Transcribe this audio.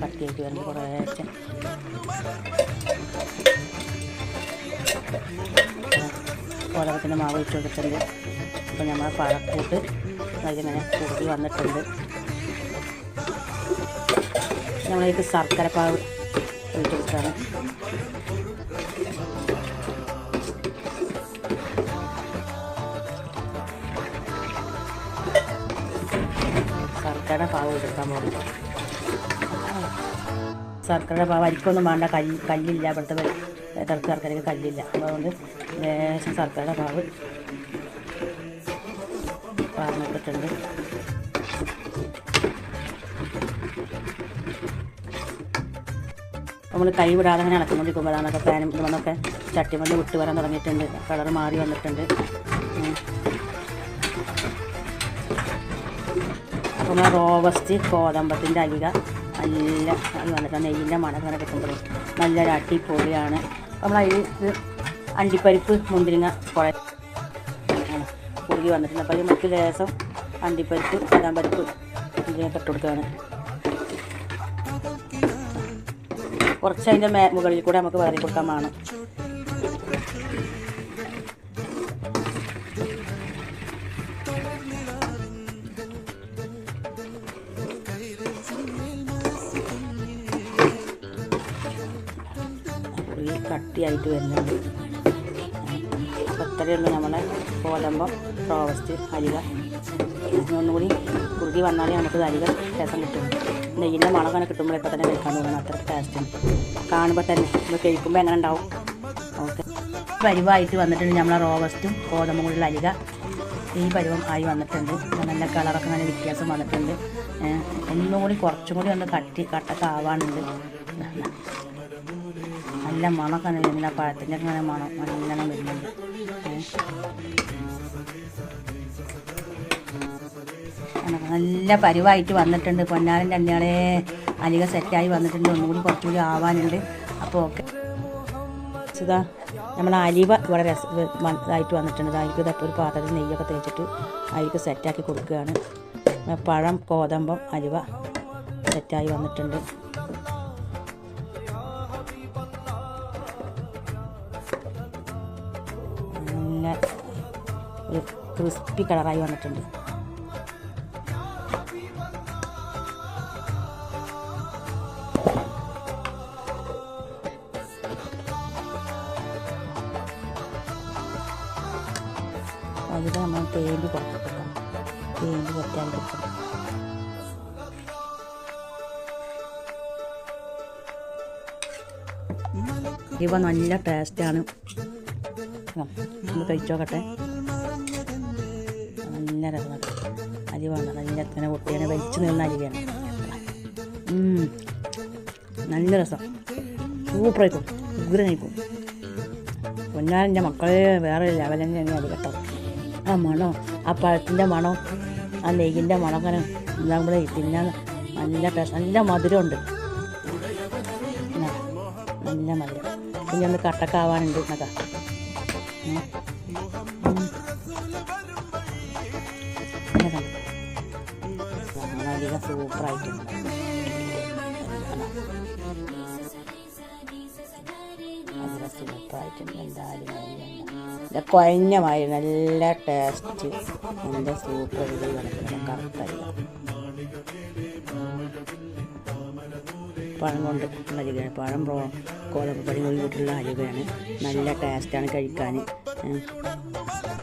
കട്ടിയായിട്ട് വരുന്നത് കുറേ കോലകത്തിന്റെ മാവ് വെച്ച് കൊടുത്തിട്ടുണ്ട്. അപ്പോൾ നമ്മളെ പഴക്കൂട്ട് അതിങ്ങനെ കൂടി വന്നിട്ടുണ്ട്. നമ്മളേക്ക് ശർക്കര പാവ് ഒഴിച്ച് കൊടുക്കുകയാണ് ശർക്കര പാവ് എടുക്കാൻ പോകുന്നു ശർക്കര വരിക്കൊന്നും വേണ്ട. കല്ല് കല്ലില്ല. ഇവിടുത്തെ തിളക്ക് ശർക്കരയ്ക്ക് കല്ലില്ല. അതുകൊണ്ട് ലേശം ശർക്കരയുടെ പാവ് പറഞ്ഞിട്ടുണ്ട് നമ്മൾ കൈ വിടാതെ അങ്ങനെ ഇളക്കിക്കൊണ്ടിരിക്കുമ്പോൾ അതാണൊക്കെ പാനും ചട്ടി ചട്ടിമല്ല് വിട്ട് വരാൻ തുടങ്ങിയിട്ടുണ്ട്. കളർ മാറി വന്നിട്ടുണ്ട്. അപ്പം റോബസ്റ്റ് കോതമ്പത്തിന്റെ അലിക നല്ല വന്നിട്ട് നെയ്യിന്റെ മണം ഇങ്ങനെ കിട്ടുമ്പോൾ നല്ലൊരു അടിപൊളിയാണ്. നമ്മൾ അതിൽ അണ്ടിപ്പരിപ്പ് മുന്തിരിങ്ങ കുറേ കുറുകി വന്നിട്ടുണ്ട്. അപ്പോൾ അതിൽ മറ്റു ലേസം അണ്ടിപ്പരിപ്പ് ബദാം പരിപ്പ് മുന്തിരിങ്ങ കൊടുക്കുകയാണ് കുറച്ച് അതിന്റെ മുകളിൽ കൂടെ നമുക്ക് വേറെ കൊടുക്കാൻ വേണം. ഈ കട്ടിയായിട്ട് വരുന്നുണ്ട്. പത്തരയുള്ളൂ നമ്മളെ ഗോതമ്പം റോവസ്റ്റ് അരിക. ഒന്നുകൂടി കുറുകി വന്നാലേ നമുക്ക് അരിക രസം കിട്ടും നെയ്യിന്റെ കിട്ടുമ്പോൾ ഇപ്പം തന്നെ കഴിക്കാൻ തോന്നുന്നു അത്ര ടേസ്റ്റ് കാണുമ്പോൾ തന്നെ നമ്മൾ കഴിക്കുമ്പോൾ എങ്ങനെ ഉണ്ടാവും? ഓക്കെ. പരിവായിട്ട് വന്നിട്ടുണ്ട് നമ്മളെ റോവസ്റ്റും ഗോതമ്പും കൂടിയുള്ള അരിക. ഈ പരുവം ആയി വന്നിട്ടുണ്ട്. നല്ല കളറൊക്കെ നല്ല വ്യത്യാസം വന്നിട്ടുണ്ട്. ഒന്നുകൂടി ഒന്നും കൂടി കുറച്ചും കൂടി ഒന്ന് കട്ടി കട്ടൊക്കെ ആവാനുണ്ട്. നല്ല മണമൊക്കെ വരുന്നില്ല പഴത്തിന്റെ ഒക്കെ അങ്ങനെ മണം നല്ലോണം വരുന്നുണ്ട്. നല്ല പരിവായിട്ട് വന്നിട്ടുണ്ട്. പൊന്നാരൻ രണ്ടാളെ അലിക സെറ്റായി വന്നിട്ടുണ്ട്. ഒന്നുകൂടി കുറച്ചുകൂടി ആവാനുണ്ട്. അപ്പോൾ ഓക്കെ ഇതാ നമ്മൾ അലിവ ഇവിടെ രസ ഇതായിട്ട് വന്നിട്ടുണ്ട്. അതിലേക്ക് ഇതപ്പോൾ ഒരു പാത്രത്തിൽ നെയ്യൊക്കെ തേച്ചിട്ട് അതിലേക്ക് സെറ്റാക്കി കൊടുക്കുകയാണ്. പഴം കോതമ്പം അലുവ സെറ്റായി വന്നിട്ടുണ്ട്. ഒരു ക്രിസ്പി കളറായി വന്നിട്ടുണ്ട്. അതിൽ നമ്മൾ തേമ്പി പുറത്തിട്ടാണ് തേമ്പി പുറത്തായി കൊടുക്കണം ഇവ നല്ല ടേസ്റ്റാണ് ഒന്ന് കഴിച്ചോക്കട്ടെ. നല്ല രസമാണ് അരിവാണ് നല്ല ഇങ്ങനെ പൊട്ടിയാണ്. വലിച്ചു നിന്ന അരിവാണ്. നല്ല രസം. സൂപ്പറായിക്കും ഉഗ്രനായിക്കും പൊന്നാരന്റെ മക്കളെ വേറെ ലെവൽ തന്നെയാണ് അത് കേട്ടോ. ആ മണം ആ പഴത്തിന്റെ മണം ആ നെയ്യിന്റെ മണം അങ്ങനെ നമ്മളെ തിന്നാൻ നല്ല ടേസ്റ്റ് നല്ല മധുരമുണ്ട്. നല്ല മധുരം. പിന്നെ ഒന്ന് കട്ടക്കാവാനുണ്ട്. എന്നൊക്കെ വളരെയധികം സൂപ്പറായിട്ടുണ്ട് നല്ല കുഴഞ്ഞമായി നല്ല ടേസ്റ്റ് നല്ല സൂപ്പർ ഇത് പഴം കൊണ്ട് അരികയാണ് പഴം കോലപ്പടി കിട്ടുന്ന അരികയാണ് നല്ല ടേസ്റ്റാണ് കഴിക്കാൻ താങ്ക് യു